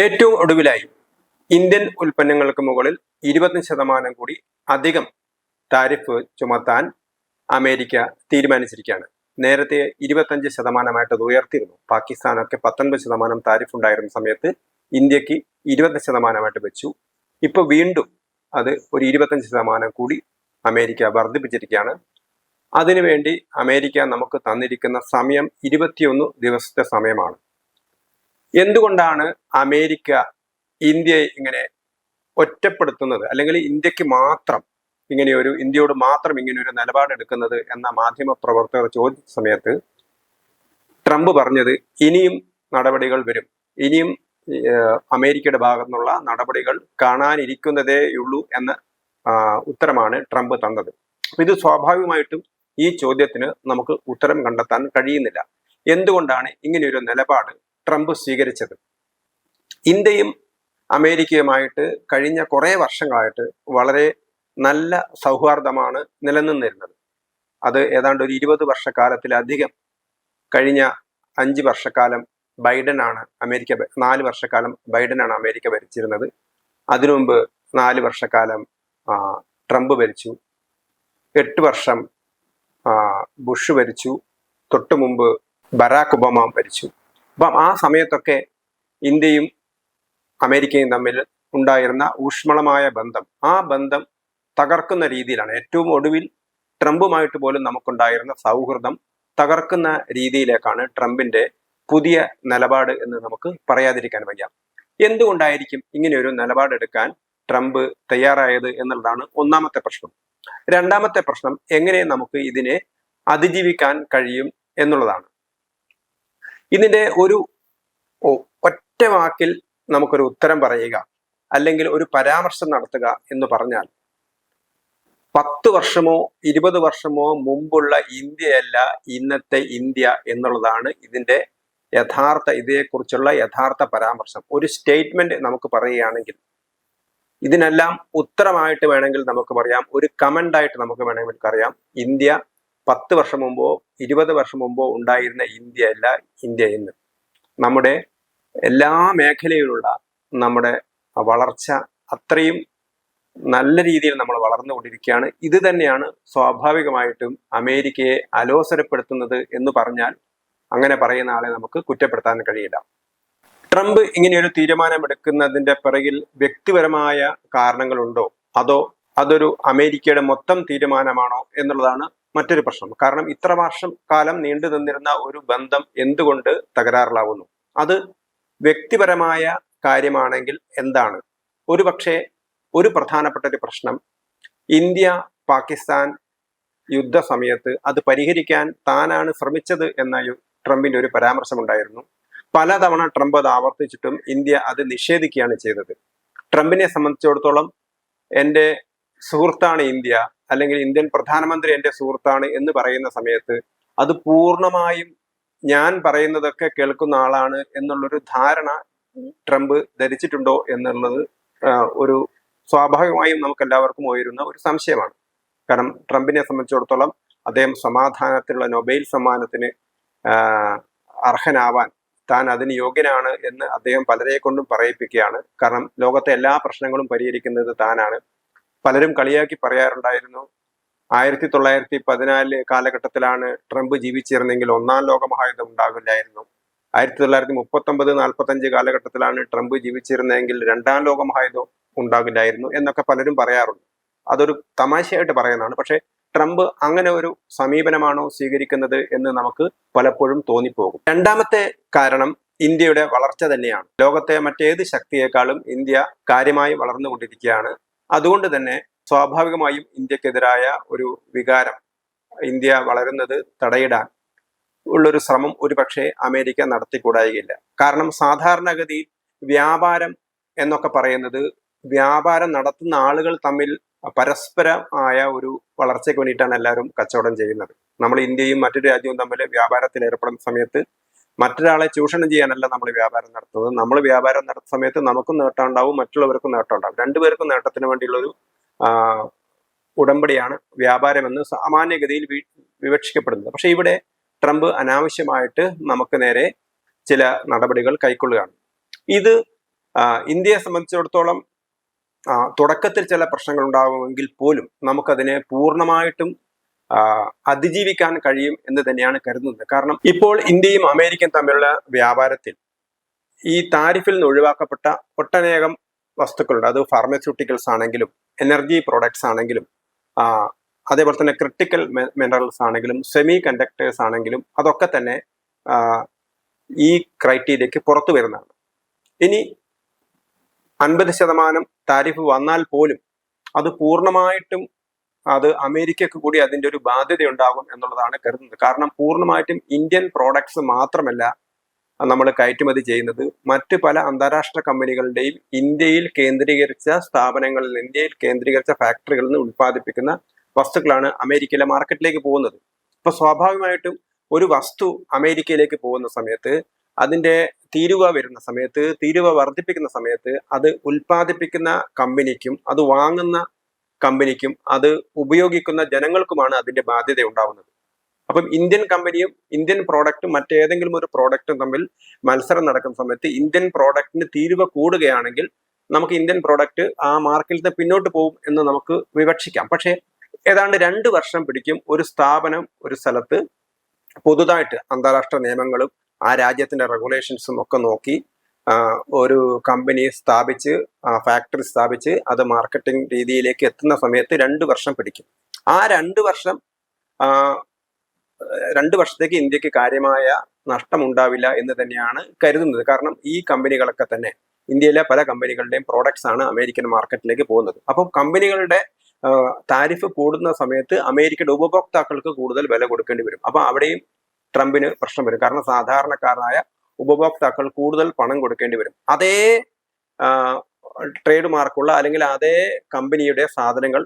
ഏറ്റവും ഒടുവിലായി ഇന്ത്യൻ ഉൽപ്പന്നങ്ങൾക്ക് മുകളിൽ ഇരുപത്തഞ്ച് ശതമാനം കൂടി അധികം താരിഫ് ചുമത്താൻ അമേരിക്ക തീരുമാനിച്ചിരിക്കുകയാണ്. നേരത്തെ ഇരുപത്തഞ്ച് ശതമാനമായിട്ട് അത് ഉയർത്തിയിരുന്നു. പാകിസ്ഥാനൊക്കെ പത്തൊൻപത് ശതമാനം താരിഫ് ഉണ്ടായിരുന്ന സമയത്ത് ഇന്ത്യയ്ക്ക് ഇരുപത് ശതമാനമായിട്ട് വെച്ചു. ഇപ്പൊ വീണ്ടും അത് ഒരു ഇരുപത്തഞ്ച് ശതമാനം കൂടി അമേരിക്ക വർദ്ധിപ്പിച്ചിരിക്കുകയാണ്. അതിനുവേണ്ടി അമേരിക്ക നമുക്ക് തന്നിരിക്കുന്ന സമയം ഇരുപത്തിയൊന്ന് ദിവസത്തെ സമയമാണ്. എന്തുകൊണ്ടാണ് അമേരിക്ക ഇന്ത്യയെ ഇങ്ങനെ ഒറ്റപ്പെടുത്തുന്നത്? അല്ലെങ്കിൽ ഇന്ത്യയ്ക്ക് മാത്രം ഇങ്ങനെ ഒരു ഇന്ത്യയോട് മാത്രം ഇങ്ങനെ ഒരു നിലപാടെടുക്കുന്നത് എന്ന മാധ്യമ പ്രവർത്തകർ ചോദിച്ച സമയത്ത് ട്രംപ് പറഞ്ഞത് ഇനിയും നടപടികൾ വരും. ഇനിയും അമേരിക്കയുടെ അമേരിക്കയുടെ ഭാഗത്തുനിന്നുള്ള നടപടികൾ കാണാനിരിക്കുന്നതേ ഉള്ളൂ എന്ന ഉത്തരമാണ് ട്രംപ് തന്നത്. ഇത് സ്വാഭാവികമായിട്ടും ഈ ചോദ്യത്തിന് നമുക്ക് ഉത്തരം കണ്ടെത്താൻ കഴിയുന്നില്ല. എന്തുകൊണ്ടാണ് ഇങ്ങനെയൊരു നിലപാട് ട്രംപ് സ്വീകരിച്ചത്. ഇന്ത്യയും അമേരിക്കയുമായിട്ട് കഴിഞ്ഞ കുറേ വർഷങ്ങളായിട്ട് വളരെ നല്ല സൗഹാർദ്ദമാണ് നിലനിന്നിരുന്നത്. അത് ഏതാണ്ട് ഒരു ഇരുപത് വർഷക്കാലത്തിലധികം കഴിഞ്ഞ അഞ്ച് വർഷക്കാലം ബൈഡനാണ് അമേരിക്ക നാല് വർഷക്കാലം ബൈഡനാണ് അമേരിക്ക ഭരിച്ചിരുന്നത്. അതിനു മുമ്പ് നാല് വർഷക്കാലം ട്രംപ് ഭരിച്ചു. എട്ട് വർഷം ബുഷ് ഭരിച്ചു. തൊട്ടു മുമ്പ് ബറാക്ക് ഒബാമ ഭരിച്ചു. അപ്പം ആ സമയത്തൊക്കെ ഇന്ത്യയും അമേരിക്കയും തമ്മിൽ ഉണ്ടായിരുന്ന ഊഷ്മളമായ ബന്ധം. ആ ബന്ധം തകർക്കുന്ന രീതിയിലാണ്. ഏറ്റവും ഒടുവിൽ ട്രംപുമായിട്ട് പോലും നമുക്കുണ്ടായിരുന്ന സൗഹൃദം തകർക്കുന്ന രീതിയിലേക്കാണ് ട്രംപിന്റെ പുതിയ നിലപാട് എന്ന് നമുക്ക് പറയാതിരിക്കാൻ വയ്യ. എന്തുകൊണ്ടായിരിക്കും ഇങ്ങനെയൊരു നിലപാടെടുക്കാൻ ട്രംപ് തയ്യാറായത് എന്നുള്ളതാണ് ഒന്നാമത്തെ പ്രശ്നം. രണ്ടാമത്തെ പ്രശ്നം എങ്ങനെ നമുക്ക് ഇതിനെ അതിജീവിക്കാൻ കഴിയും എന്നുള്ളതാണ്. ഇതിന്റെ ഒരു ഒറ്റ വാക്കിൽ നമുക്കൊരു ഉത്തരം പറയുക അല്ലെങ്കിൽ ഒരു പരാമർശം നടത്തുക എന്ന് പറഞ്ഞാൽ പത്ത് വർഷമോ ഇരുപത് വർഷമോ മുമ്പുള്ള ഇന്ത്യയല്ല ഇന്നത്തെ ഇന്ത്യ എന്നുള്ളതാണ് ഇതിന്റെ യഥാർത്ഥ ഇതേക്കുറിച്ചുള്ള യഥാർത്ഥ പരാമർശം. ഒരു സ്റ്റേറ്റ്മെന്റ് നമുക്ക് പറയുകയാണെങ്കിൽ ഇതിനെല്ലാം ഉത്തരമായിട്ട് വേണമെങ്കിൽ നമുക്ക് പറയാം. ഒരു കമന്റായിട്ട് നമുക്ക് വേണമെങ്കിൽ അറിയാം ഇന്ത്യ പത്ത് വർഷം മുമ്പോ ഇരുപത് വർഷം മുമ്പോ ഉണ്ടായിരുന്ന ഇന്ത്യ അല്ല ഇന്ത്യ ഇന്ന്. നമ്മുടെ എല്ലാ മേഖലയിലുള്ള നമ്മുടെ വളർച്ച അത്രയും നല്ല രീതിയിൽ നമ്മൾ വളർന്നുകൊണ്ടിരിക്കുകയാണ്. ഇത് തന്നെയാണ് സ്വാഭാവികമായിട്ടും അമേരിക്കയെ അലോസരപ്പെടുത്തുന്നത് എന്ന് പറഞ്ഞാൽ അങ്ങനെ പറയുന്ന ആളെ നമുക്ക് കുറ്റപ്പെടുത്താൻ കഴിയില്ല. ട്രംപ് ഇങ്ങനെയൊരു തീരുമാനമെടുക്കുന്നതിന്റെ പിറകിൽ വ്യക്തിപരമായ കാരണങ്ങളുണ്ടോ? അതോ അതൊരു അമേരിക്കയുടെ മൊത്തം തീരുമാനമാണോ എന്നുള്ളതാണ് മറ്റൊരു പ്രശ്നം. കാരണം ഇത്ര വർഷം കാലം നീണ്ടു നിന്നിരുന്ന ഒരു ബന്ധം എന്തുകൊണ്ട് തകരാറിലാവുന്നു? അത് വ്യക്തിപരമായ കാര്യമാണെങ്കിൽ എന്താണ്? ഒരു പക്ഷേ ഒരു പ്രധാനപ്പെട്ട ഒരു പ്രശ്നം ഇന്ത്യ പാകിസ്ഥാൻ യുദ്ധ സമയത്ത് അത് പരിഹരിക്കാൻ താനാണ് ശ്രമിച്ചത് എന്ന ട്രംപിന്റെ ഒരു പരാമർശമുണ്ടായിരുന്നു പലതവണ ട്രംപ് അത് ആവർത്തിച്ചിട്ടും ഇന്ത്യ അത് നിഷേധിക്കുകയാണ് ചെയ്തത്. ട്രംപിനെ സംബന്ധിച്ചിടത്തോളം എന്റെ സുഹൃത്താണ് ഇന്ത്യ അല്ലെങ്കിൽ ഇന്ത്യൻ പ്രധാനമന്ത്രി എന്റെ സുഹൃത്താണ് എന്ന് പറയുന്ന സമയത്ത് അത് പൂർണമായും ഞാൻ പറയുന്നതൊക്കെ കേൾക്കുന്ന ആളാണ് എന്നുള്ളൊരു ധാരണ ട്രംപ് ധരിച്ചിട്ടുണ്ടോ എന്നുള്ളത് ഒരു സ്വാഭാവികമായും നമുക്ക് എല്ലാവർക്കും ഉയരുന്ന ഒരു സംശയമാണ്. കാരണം ട്രംപിനെ സംബന്ധിച്ചിടത്തോളം അദ്ദേഹം സമാധാനത്തിലുള്ള നൊബൈൽ സമ്മാനത്തിന് അർഹനാവാൻ താൻ അതിന് യോഗ്യനാണ് എന്ന് അദ്ദേഹം പലരെ കൊണ്ടും പറയിപ്പിക്കുകയാണ്. കാരണം ലോകത്തെ എല്ലാ പ്രശ്നങ്ങളും പരിഹരിക്കുന്നത് താനാണ്. പലരും കളിയാക്കി പറയാറുണ്ടായിരുന്നു. ആയിരത്തി തൊള്ളായിരത്തി പതിനാല് കാലഘട്ടത്തിലാണ് ട്രംപ് ജീവിച്ചിരുന്നെങ്കിൽ ഒന്നാം ലോക മഹായുദ്ധം ഉണ്ടാകില്ലായിരുന്നു ആയിരത്തി തൊള്ളായിരത്തി മുപ്പത്തൊമ്പത് നാൽപ്പത്തഞ്ച് കാലഘട്ടത്തിലാണ് ട്രംപ് ജീവിച്ചിരുന്നതെങ്കിൽ രണ്ടാം ലോക മഹായുദ്ധം ഉണ്ടാകില്ലായിരുന്നു എന്നൊക്കെ പലരും പറയാറുണ്ട്. അതൊരു തമാശയായിട്ട് പറയുന്നതാണ്. പക്ഷേ ട്രംപ് അങ്ങനെ ഒരു സമീപനമാണോ സ്വീകരിക്കുന്നത് എന്ന് നമുക്ക് പലപ്പോഴും തോന്നിപ്പോകും. രണ്ടാമത്തെ കാരണം ഇന്ത്യയുടെ വളർച്ച തന്നെയാണ്. ലോകത്തെ മറ്റേത് ശക്തിയേക്കാളും ഇന്ത്യ കാര്യമായി വളർന്നുകൊണ്ടിരിക്കുകയാണ്. അതുകൊണ്ട് തന്നെ സ്വാഭാവികമായും ഇന്ത്യക്കെതിരായ ഒരു വികാരം ഇന്ത്യ വളരുന്നത് തടയിടാൻ ഉള്ളൊരു ശ്രമം ഒരുപക്ഷെ അമേരിക്ക നടത്തിക്കൂടായികയില്ല. കാരണം സാധാരണഗതിയിൽ വ്യാപാരം എന്നൊക്കെ പറയുന്നത് വ്യാപാരം നടത്തുന്ന ആളുകൾ തമ്മിൽ പരസ്പരമായ ഒരു വളർച്ചയ്ക്ക് വേണ്ടിയിട്ടാണ് എല്ലാവരും കച്ചവടം ചെയ്യുന്നത്. നമ്മൾ ഇന്ത്യയും മറ്റു രാജ്യവും തമ്മിൽ വ്യാപാരത്തിൽ ഏർപ്പെടുന്ന സമയത്ത് മറ്റൊരാളെ ചൂഷണം ചെയ്യാനല്ല നമ്മൾ വ്യാപാരം നടത്തുന്നത്. നമ്മൾ വ്യാപാരം നടത്തുന്ന സമയത്ത് നമുക്കും നേട്ടം ഉണ്ടാവും മറ്റുള്ളവർക്കും നേട്ടം ഉണ്ടാവും. രണ്ടുപേർക്കും നേട്ടത്തിന് വേണ്ടിയുള്ള ഒരു ആ, ഉടമ്പടിയാണ് വ്യാപാരമെന്ന് സാമാന്യഗതിയിൽ വിവക്ഷിക്കപ്പെടുന്നത്. പക്ഷെ ഇവിടെ ട്രംപ് അനാവശ്യമായിട്ട് നമുക്ക് നേരെ ചില നടപടികൾ കൈക്കൊള്ളുകയാണ്. ഇത് ഇന്ത്യയെ സംബന്ധിച്ചിടത്തോളം തുടക്കത്തിൽ ചില പ്രശ്നങ്ങൾ ഉണ്ടാകുമെങ്കിൽ പോലും നമുക്കതിനെ പൂർണമായിട്ടും അതിജീവിക്കാൻ കഴിയും എന്ന് തന്നെയാണ് കരുതുന്നത്. കാരണം ഇപ്പോൾ ഇന്ത്യയും അമേരിക്കയും തമ്മിലുള്ള വ്യാപാരത്തിൽ ഈ താരിഫിൽ നിന്ന് ഒഴിവാക്കപ്പെട്ട ഒട്ടനേകം വസ്തുക്കളുണ്ട്. അത് ഫാർമസ്യൂട്ടിക്കൽസ് ആണെങ്കിലും എനർജി പ്രോഡക്ട്സ് ആണെങ്കിലും അതേപോലെ തന്നെ ക്രിട്ടിക്കൽ മിനറൽസ് ആണെങ്കിലും സെമി കണ്ടക്ടേഴ്സ് ആണെങ്കിലും അതൊക്കെ തന്നെ ഈ ക്രൈറ്റീരിയക്ക് പുറത്തു വരുന്നതാണ്. ഇനി അൻപത് ശതമാനം താരിഫ് വന്നാൽ പോലും അത് പൂർണമായിട്ടും അത് അമേരിക്കക്ക് കൂടി അതിന്റെ ഒരു ബാധ്യത ഉണ്ടാകും എന്നുള്ളതാണ് കരുതുന്നത്. കാരണം പൂർണമായിട്ടും ഇന്ത്യൻ പ്രോഡക്ട്സ് മാത്രമല്ല നമ്മൾ കയറ്റുമതി ചെയ്യുന്നത്. മറ്റ് പല അന്താരാഷ്ട്ര കമ്പനികളുടെയും ഇന്ത്യയിൽ കേന്ദ്രീകരിച്ച സ്ഥാപനങ്ങളിൽ ഇന്ത്യയിൽ കേന്ദ്രീകരിച്ച ഫാക്ടറികളിൽ നിന്ന് ഉൽപ്പാദിപ്പിക്കുന്ന വസ്തുക്കളാണ് അമേരിക്കയിലെ മാർക്കറ്റിലേക്ക് പോകുന്നത്. ഇപ്പൊ സ്വാഭാവികമായിട്ടും ഒരു വസ്തു അമേരിക്കയിലേക്ക് പോകുന്ന സമയത്ത് അതിന്റെ തീരുവ വരുന്ന സമയത്ത് തീരുവ വർദ്ധിപ്പിക്കുന്ന സമയത്ത് അത് ഉൽപ്പാദിപ്പിക്കുന്ന കമ്പനിക്കും അത് വാങ്ങുന്ന കമ്പനിക്കും അത് ഉപയോഗിക്കുന്ന ജനങ്ങൾക്കുമാണ് അതിന്റെ ബാധ്യത ഉണ്ടാവുന്നത് അപ്പം ഇന്ത്യൻ കമ്പനിയും ഇന്ത്യൻ പ്രോഡക്റ്റും മറ്റേതെങ്കിലും ഒരു പ്രോഡക്റ്റും തമ്മിൽ മത്സരം നടക്കുന്ന സമയത്ത് ഇന്ത്യൻ പ്രോഡക്റ്റിന് തീരുവ കൂടുകയാണെങ്കിൽ നമുക്ക് ഇന്ത്യൻ പ്രോഡക്റ്റ് ആ മാർക്കിൽ നിന്ന് പിന്നോട്ട് പോകും എന്ന് നമുക്ക് വിവക്ഷിക്കാം. പക്ഷേ ഏതാണ്ട് രണ്ട് വർഷം പിടിക്കും ഒരു സ്ഥാപനം ഒരു സ്ഥലത്ത് പുതുതായിട്ട് അന്താരാഷ്ട്ര നിയമങ്ങളും ആ രാജ്യത്തിന്റെ റെഗുലേഷൻസും ഒക്കെ നോക്കി ഒരു കമ്പനി സ്ഥാപിച്ച് ഫാക്ടറി സ്ഥാപിച്ച് അത് മാർക്കറ്റിംഗ് രീതിയിലേക്ക് എത്തുന്ന സമയത്ത് രണ്ട് വർഷം പിടിക്കും. ആ രണ്ട് വർഷം രണ്ട് വർഷത്തേക്ക് ഇന്ത്യയ്ക്ക് കാര്യമായ നഷ്ടമുണ്ടാവില്ല എന്ന് തന്നെയാണ് കരുതുന്നത്. കാരണം ഈ കമ്പനികളൊക്കെ തന്നെ ഇന്ത്യയിലെ പല കമ്പനികളുടെയും പ്രോഡക്ട്സ് ആണ് അമേരിക്കൻ മാർക്കറ്റിലേക്ക് പോകുന്നത്. അപ്പം കമ്പനികളുടെ താരിഫ് കൂടുന്ന സമയത്ത് അമേരിക്കയുടെ ഉപഭോക്താക്കൾക്ക് കൂടുതൽ വില കൊടുക്കേണ്ടി വരും. അപ്പൊ അവിടെയും ട്രംപിന് പ്രശ്നം വരും. കാരണം സാധാരണക്കാരനായ ഉപഭോക്താക്കൾ കൂടുതൽ പണം കൊടുക്കേണ്ടി വരും. അതേ ട്രേഡ് മാർക്കുള്ള അല്ലെങ്കിൽ അതേ കമ്പനിയുടെ സാധനങ്ങൾ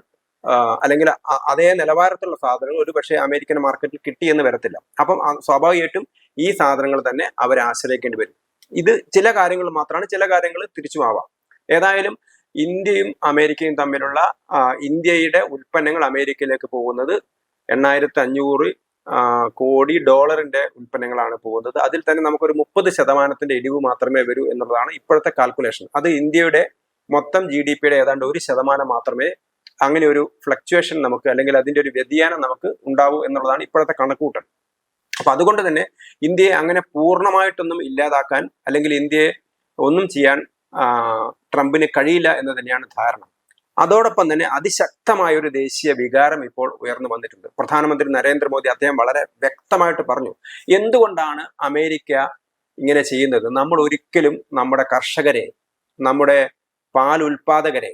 അല്ലെങ്കിൽ അതേ നിലവാരത്തിലുള്ള സാധനങ്ങൾ ഒരു പക്ഷേ അമേരിക്കൻ മാർക്കറ്റിൽ കിട്ടിയെന്ന് വരത്തില്ല. അപ്പം സ്വാഭാവികമായിട്ടും ഈ സാധനങ്ങൾ തന്നെ അവർ ആശ്രയിക്കേണ്ടി വരും. ഇത് ചില കാര്യങ്ങൾ മാത്രമാണ് ചില കാര്യങ്ങൾ തിരിച്ചുമാവാം ഏതായാലും ഇന്ത്യയും അമേരിക്കയും തമ്മിലുള്ള ഇന്ത്യയുടെ ഉൽപ്പന്നങ്ങൾ അമേരിക്കയിലേക്ക് പോകുന്നത് എണ്ണായിരത്തി അഞ്ഞൂറ് കോടി ഡോളറിന്റെ ഉൽപ്പന്നങ്ങളാണ് പോകുന്നത്. അതിൽ തന്നെ നമുക്കൊരു മുപ്പത് ശതമാനത്തിന്റെ ഇടിവ് മാത്രമേ വരൂ എന്നുള്ളതാണ് ഇപ്പോഴത്തെ കാൽക്കുലേഷൻ അത് ഇന്ത്യയുടെ മൊത്തം ജി ഡി പിയുടെ ഏതാണ്ട് ഒരു ശതമാനം മാത്രമേ അങ്ങനെ ഒരു ഫ്ലക്ച്വേഷൻ നമുക്ക് അല്ലെങ്കിൽ അതിന്റെ ഒരു വ്യതിയാനം നമുക്ക് ഉണ്ടാവൂ എന്നുള്ളതാണ് ഇപ്പോഴത്തെ കണക്കുകൂട്ടൽ. അപ്പൊ അതുകൊണ്ട് തന്നെ ഇന്ത്യയെ അങ്ങനെ പൂർണമായിട്ടൊന്നും ഇല്ലാതാക്കാൻ അല്ലെങ്കിൽ ഇന്ത്യയെ ഒന്നും ചെയ്യാൻ ട്രംപിന് കഴിയില്ല എന്ന് തന്നെയാണ് ധാരണ. അതോടൊപ്പം തന്നെ അതിശക്തമായ ഒരു ദേശീയ വികാരം ഇപ്പോൾ ഉയർന്നു വന്നിട്ടുണ്ട്. പ്രധാനമന്ത്രി നരേന്ദ്രമോദി അദ്ദേഹം വളരെ വ്യക്തമായിട്ട് പറഞ്ഞു എന്തുകൊണ്ടാണ് അമേരിക്ക ഇങ്ങനെ ചെയ്യുന്നത്? നമ്മൾ ഒരിക്കലും നമ്മുടെ കർഷകരെ നമ്മുടെ പാൽ ഉൽപാദകരെ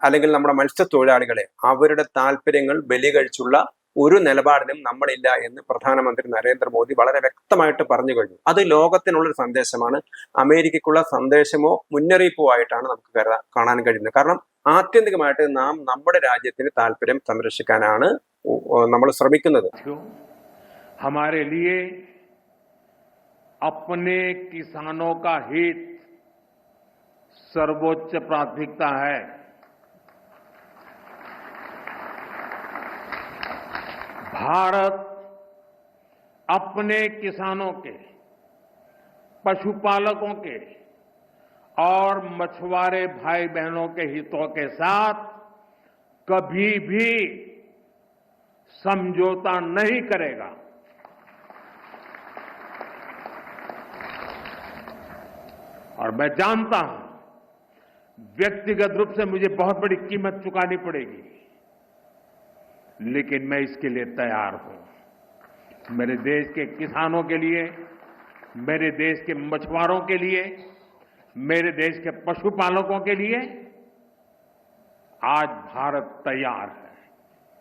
അല്ലെങ്കിൽ നമ്മുടെ മത്സ്യത്തൊഴിലാളികളെ അവരുടെ താല്പര്യങ്ങൾ ബലി കഴിച്ചുള്ള ഒരു നിലപാടിനും നമ്മളില്ല എന്ന് പ്രധാനമന്ത്രി നരേന്ദ്രമോദി വളരെ വ്യക്തമായിട്ട് പറഞ്ഞു കഴിഞ്ഞു അത് ലോകത്തിനുള്ളൊരു സന്ദേശമാണ് അമേരിക്കയ്ക്കുള്ള സന്ദേശമോ മുന്നറിയിപ്പോ ആയിട്ടാണ് നമുക്ക് കരുതാ- കാണാൻ കഴിയുന്നത് കാരണം ആത്യന്തികമായിട്ട് നാം നമ്മുടെ രാജ്യത്തിന് താല്പര്യം സംരക്ഷിക്കാനാണ് നമ്മൾ ശ്രമിക്കുന്നത് साथियों हमारे लिए अपने किसानों का हित सर्वोच्च प्राथमिकता है भारत अपने किसानों के, पशुपालकों के और मछुआरे भाई बहनों के हितों के साथ कभी भी समझौता नहीं करेगा। और मैं जानता हूँ, व्यक्तिगत रूप से मुझे बहुत बड़ी कीमत चुकानी पड़ेगी। लेकिन मैं इसके लिए तैयार हूं मेरे देश के किसानों के लिए मेरे देश के मछुआरों के लिए मेरे देश के पशुपालकों के लिए आज भारत तैयार है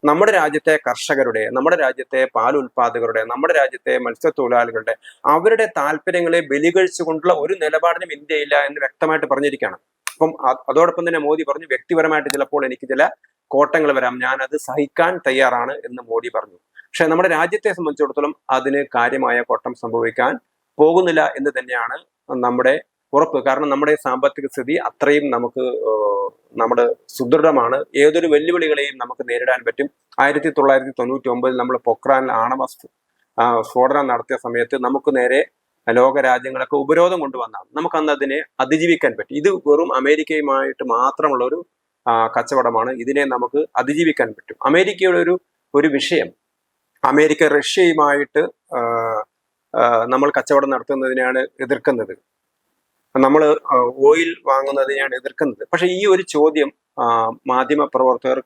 നമ്മുടെ രാജ്യത്തെ കർഷകരുടെ നമ്മുടെ രാജ്യത്തെ പാൽ ഉൽപാദകരുടെ നമ്മുടെ രാജ്യത്തെ മത്സ്യത്തൊഴിലാളികളുടെ അവരുടെ താല്പര്യങ്ങളെ ബലികഴിച്ചുകൊണ്ടുള്ള ഒരു നിലപാടിനും ഇന്ത്യയില്ല എന്ന് വ്യക്തമായിട്ട് പറഞ്ഞിരിക്കുകയാണ് അപ്പം അതോടൊപ്പം തന്നെ മോദി പറഞ്ഞു വ്യക്തിപരമായിട്ട് ചിലപ്പോൾ എനിക്ക് ചില കോട്ടങ്ങൾ വരാം. ഞാൻ അത് സഹിക്കാൻ തയ്യാറാണ് എന്ന് മോദി പറഞ്ഞു. പക്ഷെ നമ്മുടെ രാജ്യത്തെ സംബന്ധിച്ചിടത്തോളം അതിന് കാര്യമായ കോട്ടം സംഭവിക്കാൻ പോകുന്നില്ല എന്ന് തന്നെയാണ് നമ്മുടെ ഉറപ്പ്. കാരണം നമ്മുടെ സാമ്പത്തിക സ്ഥിതി അത്രയും നമുക്ക് നമ്മുടെ സുദൃഢമാണ്. ഏതൊരു വെല്ലുവിളികളെയും നമുക്ക് നേരിടാൻ പറ്റും. ആയിരത്തി തൊള്ളായിരത്തി തൊണ്ണൂറ്റി ഒമ്പതിൽ നമ്മൾ പൊക്രാനിൽ ആണവ സ്ഫോടനം നടത്തിയ സമയത്ത് നമുക്ക് നേരെ ലോക രാജ്യങ്ങളൊക്കെ ഉപരോധം കൊണ്ടുവന്നാണ്. നമുക്ക് അന്ന് അതിനെ അതിജീവിക്കാൻ പറ്റും. ഇത് വെറും അമേരിക്കയുമായിട്ട് മാത്രമുള്ള ഒരു കച്ചവടമാണ്. ഇതിനെ നമുക്ക് അതിജീവിക്കാൻ പറ്റും. അമേരിക്കയുടെ ഒരു ഒരു വിഷയം. അമേരിക്ക റഷ്യയുമായിട്ട് നമ്മൾ കച്ചവടം നടത്തുന്നതിനെയാണ് എതിർക്കുന്നത്. നമ്മൾ ഓയിൽ വാങ്ങുന്നതിനെയാണ് എതിർക്കുന്നത്. പക്ഷെ ഈ ഒരു ചോദ്യം മാധ്യമ പ്രവർത്തകർ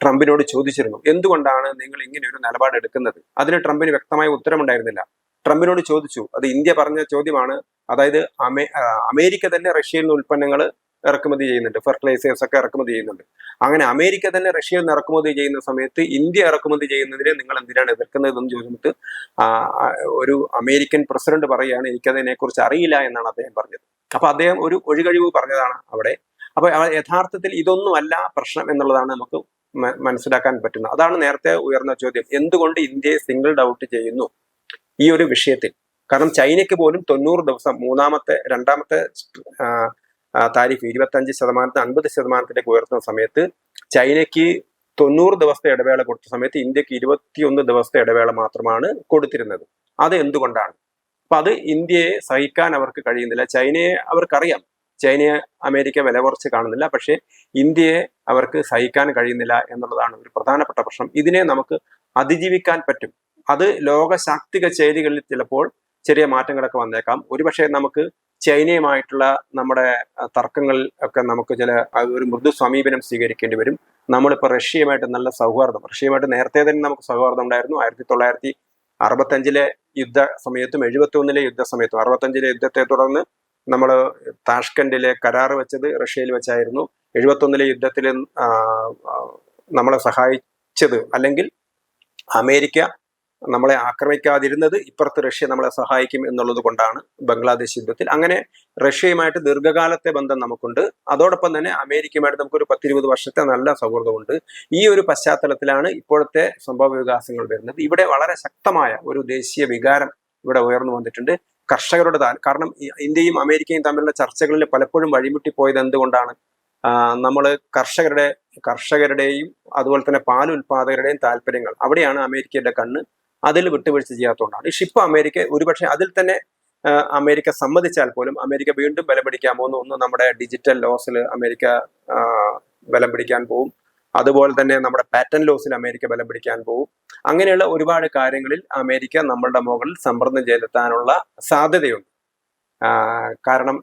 ട്രംപിനോട് ചോദിച്ചിരുന്നു. എന്തുകൊണ്ടാണ് നിങ്ങൾ ഇങ്ങനെ ഒരു നിലപാട് എടുക്കുന്നത് അതിന് ട്രംപിന് വ്യക്തമായ ഉത്തരമുണ്ടായിരുന്നില്ല. ട്രംപിനോട് ചോദിച്ചു. അത് ഇന്ത്യ പറഞ്ഞ ചോദ്യമാണ്. അതായത് അമേ അമേരിക്ക തന്നെ റഷ്യയിൽ നിന്ന് ഉൽപ്പന്നങ്ങൾ ഇറക്കുമതി ചെയ്യുന്നുണ്ട്. ഫെർട്ടിലൈസേഴ്സ് ഒക്കെ ഇറക്കുമതി ചെയ്യുന്നുണ്ട്. അങ്ങനെ അമേരിക്ക തന്നെ റഷ്യയിൽ നിന്ന് ഇറക്കുമതി ചെയ്യുന്ന സമയത്ത് ഇന്ത്യ ഇറക്കുമതി ചെയ്യുന്നതിനെ നിങ്ങൾ എന്തിനാണ് എതിർക്കുന്നത് എന്ന് ചോദിച്ചിട്ട് ഒരു അമേരിക്കൻ പ്രസിഡന്റ് പറയുകയാണ് എനിക്കതിനെ കുറിച്ച് അറിയില്ല എന്നാണ് അദ്ദേഹം പറഞ്ഞത്. അപ്പൊ അദ്ദേഹം ഒരു ഒഴികഴിവ് പറഞ്ഞതാണ് അവിടെ. അപ്പൊ യഥാർത്ഥത്തിൽ ഇതൊന്നുമല്ല പ്രശ്നം എന്നുള്ളതാണ് നമുക്ക് മനസ്സിലാക്കാൻ പറ്റുന്നത്. അതാണ് നേരത്തെ ഉയർന്ന ചോദ്യം. എന്തുകൊണ്ട് ഇന്ത്യയെ സിംഗിൾ ഡൗട്ട് ചെയ്യുന്നു? ഈ ഒരു വിഷയത്തിൽ. കാരണം ചൈനയ്ക്ക് പോലും തൊണ്ണൂറ് ദിവസം മൂന്നാമത്തെ രണ്ടാമത്തെ താരിഫ് ഇരുപത്തഞ്ച് ശതമാനത്തിന് അൻപത് ശതമാനത്തിലേക്ക് ഉയർത്തുന്ന സമയത്ത് ചൈനയ്ക്ക് തൊണ്ണൂറ് ദിവസത്തെ ഇടവേള കൊടുത്ത സമയത്ത് ഇന്ത്യയ്ക്ക് ഇരുപത്തിയൊന്ന് ദിവസത്തെ ഇടവേള മാത്രമാണ് കൊടുത്തിരുന്നത്. അത് എന്തുകൊണ്ടാണ്? അപ്പൊ അത് ഇന്ത്യയെ സഹിക്കാൻ അവർക്ക് കഴിയുന്നില്ല. ചൈനയെ അവർക്കറിയാം. ചൈനയെ അമേരിക്ക വില കുറച്ച് കാണുന്നില്ല. പക്ഷേ ഇന്ത്യയെ അവർക്ക് സഹിക്കാൻ കഴിയുന്നില്ല എന്നുള്ളതാണ് ഒരു പ്രധാനപ്പെട്ട പ്രശ്നം. ഇതിനെ നമുക്ക് അതിജീവിക്കാൻ പറ്റും. അത് ലോക ശാക്തിക ചേരികളിൽ ചിലപ്പോൾ ചെറിയ മാറ്റങ്ങളൊക്കെ വന്നേക്കാം. ഒരുപക്ഷെ നമുക്ക് ചൈനയുമായിട്ടുള്ള നമ്മുടെ തർക്കങ്ങൾ ഒക്കെ നമുക്ക് ചില ഒരു മൃദു സമീപനം സ്വീകരിക്കേണ്ടി വരും. നമ്മളിപ്പോൾ റഷ്യയുമായിട്ട് നല്ല സൗഹാർദ്ദം റഷ്യയുമായിട്ട് നേരത്തെ തന്നെ നമുക്ക് സൗഹാർദ്ദം ഉണ്ടായിരുന്നു. ആയിരത്തി തൊള്ളായിരത്തി അറുപത്തഞ്ചിലെ യുദ്ധ സമയത്തും എഴുപത്തി ഒന്നിലെ യുദ്ധ സമയത്തും അറുപത്തഞ്ചിലെ യുദ്ധത്തെ തുടർന്ന് നമ്മൾ താഷ്കണ്ടിലെ കരാർ വെച്ചത് റഷ്യയിൽ വെച്ചായിരുന്നു. എഴുപത്തി ഒന്നിലെ യുദ്ധത്തിൽ നമ്മളെ സഹായിച്ചത് അല്ലെങ്കിൽ അമേരിക്ക നമ്മളെ ആക്രമിക്കാതിരുന്നത് ഇപ്പുറത്ത് റഷ്യ നമ്മളെ സഹായിക്കും എന്നുള്ളത് കൊണ്ടാണ് ബംഗ്ലാദേശ് യുദ്ധത്തിൽ. അങ്ങനെ റഷ്യയുമായിട്ട് ദീർഘകാലത്തെ ബന്ധം നമുക്കുണ്ട്. അതോടൊപ്പം തന്നെ അമേരിക്കയുമായിട്ട് നമുക്കൊരു പത്തിരുപത് വർഷത്തെ നല്ല സൗഹൃദമുണ്ട്. ഈ ഒരു പശ്ചാത്തലത്തിലാണ് ഇപ്പോഴത്തെ സംഭവ വികാസങ്ങൾ വരുന്നത്. ഇവിടെ വളരെ ശക്തമായ ഒരു ദേശീയ വികാരം ഇവിടെ ഉയർന്നു വന്നിട്ടുണ്ട്. കർഷകരുടെ കാരണം ഇന്ത്യയും അമേരിക്കയും തമ്മിലുള്ള ചർച്ചകളിൽ പലപ്പോഴും വഴിമുട്ടിപ്പോയത് എന്തുകൊണ്ടാണ്? നമ്മൾ കർഷകരുടെ കർഷകരുടെയും അതുപോലെ തന്നെ പാൽ ഉൽപാദകരുടെയും താല്പര്യങ്ങൾ. അവിടെയാണ് അമേരിക്കയുടെ കണ്ണ് അതിൽ വിട്ടുവീഴ്ച ചെയ്യാത്തതുകൊണ്ടാണ്. പക്ഷെ ഇപ്പൊ അമേരിക്ക ഒരുപക്ഷെ അതിൽ തന്നെ അമേരിക്ക സമ്മതിച്ചാൽ പോലും അമേരിക്ക വീണ്ടും ബലം പിടിക്കാൻ പോകുന്നു ഒന്ന് നമ്മുടെ ഡിജിറ്റൽ ലോസിൽ അമേരിക്ക ബലം പിടിക്കാൻ പോകും അതുപോലെ തന്നെ നമ്മുടെ പാറ്റൻ ലോസിൽ അമേരിക്ക ബലം പിടിക്കാൻ പോകും അങ്ങനെയുള്ള ഒരുപാട് കാര്യങ്ങളിൽ അമേരിക്ക നമ്മളുടെ മുകളിൽ സമ്മർദ്ദം ചെലുത്താനുള്ള സാധ്യതയുണ്ട്. കാരണം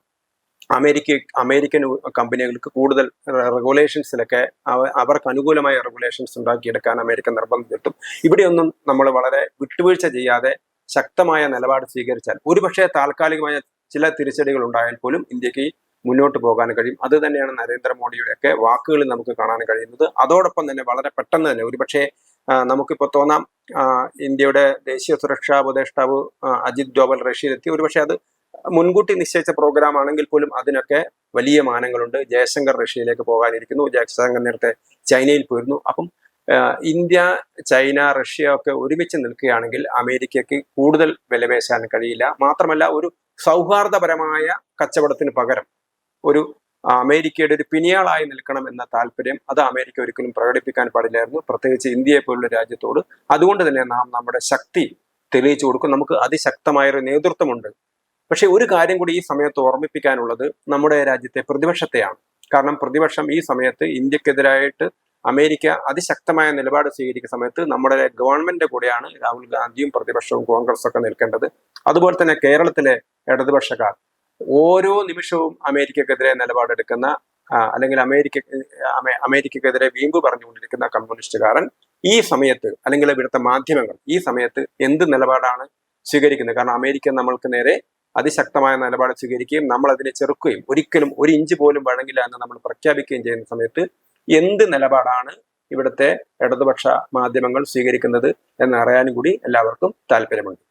അമേരിക്ക അമേരിക്കൻ കമ്പനികൾക്ക് കൂടുതൽ റെഗുലേഷൻസിലൊക്കെ അവ- അവർക്ക് അനുകൂലമായ റെഗുലേഷൻസ് ഉണ്ടാക്കിയെടുക്കാൻ അമേരിക്ക നിർബന്ധം ചെലുത്തും ഇവിടെയൊന്നും നമ്മൾ വളരെ വിട്ടുവീഴ്ച ചെയ്യാതെ ശക്തമായ നിലപാട് സ്വീകരിച്ചാൽ ഒരുപക്ഷെ താൽക്കാലികമായ ചില തിരിച്ചടികൾ ഉണ്ടായാൽ പോലും ഇന്ത്യയ്ക്ക് മുന്നോട്ട് പോകാൻ കഴിയും. അത് തന്നെയാണ് നരേന്ദ്രമോദിയുടെ ഒക്കെ വാക്കുകളിൽ നമുക്ക് കാണാൻ കഴിയുന്നത്. അതോടൊപ്പം തന്നെ വളരെ പെട്ടെന്ന് തന്നെ ഒരുപക്ഷെ നമുക്കിപ്പോൾ തോന്നാം ഇന്ത്യയുടെ ദേശീയ സുരക്ഷാ ഉപദേഷ്ടാവ് അജിത് ഡോവൽ റഷ്യയിലെത്തി. ഒരുപക്ഷെ അത് മുൻകൂട്ടി നിശ്ചയിച്ച പ്രോഗ്രാം ആണെങ്കിൽ പോലും അതിനൊക്കെ വലിയ മാനങ്ങളുണ്ട്. ജയശങ്കർ റഷ്യയിലേക്ക് പോകാനിരിക്കുന്നു. ജയശങ്കർ നേരത്തെ ചൈനയിൽ പോയിരുന്നു. അപ്പം ഇന്ത്യ ചൈന റഷ്യ ഒക്കെ ഒരുമിച്ച് നിൽക്കുകയാണെങ്കിൽ അമേരിക്കയ്ക്ക് കൂടുതൽ വിലപേശാൻ കഴിയില്ല. മാത്രമല്ല ഒരു സൗഹാർദ്ദപരമായ കച്ചവടത്തിന് പകരം ഒരു അമേരിക്കയുടെ ഒരു പിനിയാളായി നിൽക്കണം എന്ന താല്പര്യം അത് അമേരിക്ക ഒരിക്കലും പ്രകടിപ്പിക്കാൻ പാടില്ലായിരുന്നു. പ്രത്യേകിച്ച് ഇന്ത്യയെ പോലുള്ള രാജ്യത്തോട്. അതുകൊണ്ട് തന്നെ നാം നമ്മുടെ ശക്തി തെളിയിച്ചു കൊടുക്കും. നമുക്ക് അതിശക്തമായ ഒരു നേതൃത്വമുണ്ട്. പക്ഷെ ഒരു കാര്യം കൂടി ഈ സമയത്ത് ഓർമ്മിപ്പിക്കാനുള്ളത് നമ്മുടെ രാജ്യത്തെ പ്രതിപക്ഷത്തെയാണ്. കാരണം പ്രതിപക്ഷം ഈ സമയത്ത് ഇന്ത്യക്കെതിരായിട്ട് അമേരിക്ക അതിശക്തമായ നിലപാട് സ്വീകരിക്കുന്ന സമയത്ത് നമ്മുടെ ഗവൺമെന്റ് കൂടെയാണ് രാഹുൽ ഗാന്ധിയും പ്രതിപക്ഷവും കോൺഗ്രസ് ഒക്കെ നിൽക്കേണ്ടത്. അതുപോലെ തന്നെ കേരളത്തിലെ ഇടതുപക്ഷക്കാർ ഓരോ നിമിഷവും അമേരിക്കക്കെതിരെ നിലപാടെടുക്കുന്ന അല്ലെങ്കിൽ അമേരിക്ക അമേരിക്കക്കെതിരെ വീമ്പ് പറഞ്ഞുകൊണ്ടിരിക്കുന്ന കമ്മ്യൂണിസ്റ്റുകാരൻ ഈ സമയത്ത് അല്ലെങ്കിൽ ഇവിടുത്തെ മാധ്യമങ്ങൾ ഈ സമയത്ത് എന്ത് നിലപാടാണ് സ്വീകരിക്കുന്നത്? കാരണം അമേരിക്ക നമ്മൾക്ക് നേരെ അതിശക്തമായ നിലപാട് സ്വീകരിക്കുകയും നമ്മൾ അതിനെ ചെറുക്കുകയും ഒരിക്കലും ഒരു ഇഞ്ച് പോലും വഴങ്ങില്ല എന്ന് നമ്മൾ പ്രഖ്യാപിക്കുകയും ചെയ്യുന്ന സമയത്ത് എന്ത് നിലപാടാണ് ഇവിടുത്തെ ഇടതുപക്ഷ മാധ്യമങ്ങൾ സ്വീകരിക്കുന്നത് എന്നറിയാനും കൂടി എല്ലാവർക്കും താല്പര്യമുണ്ട്.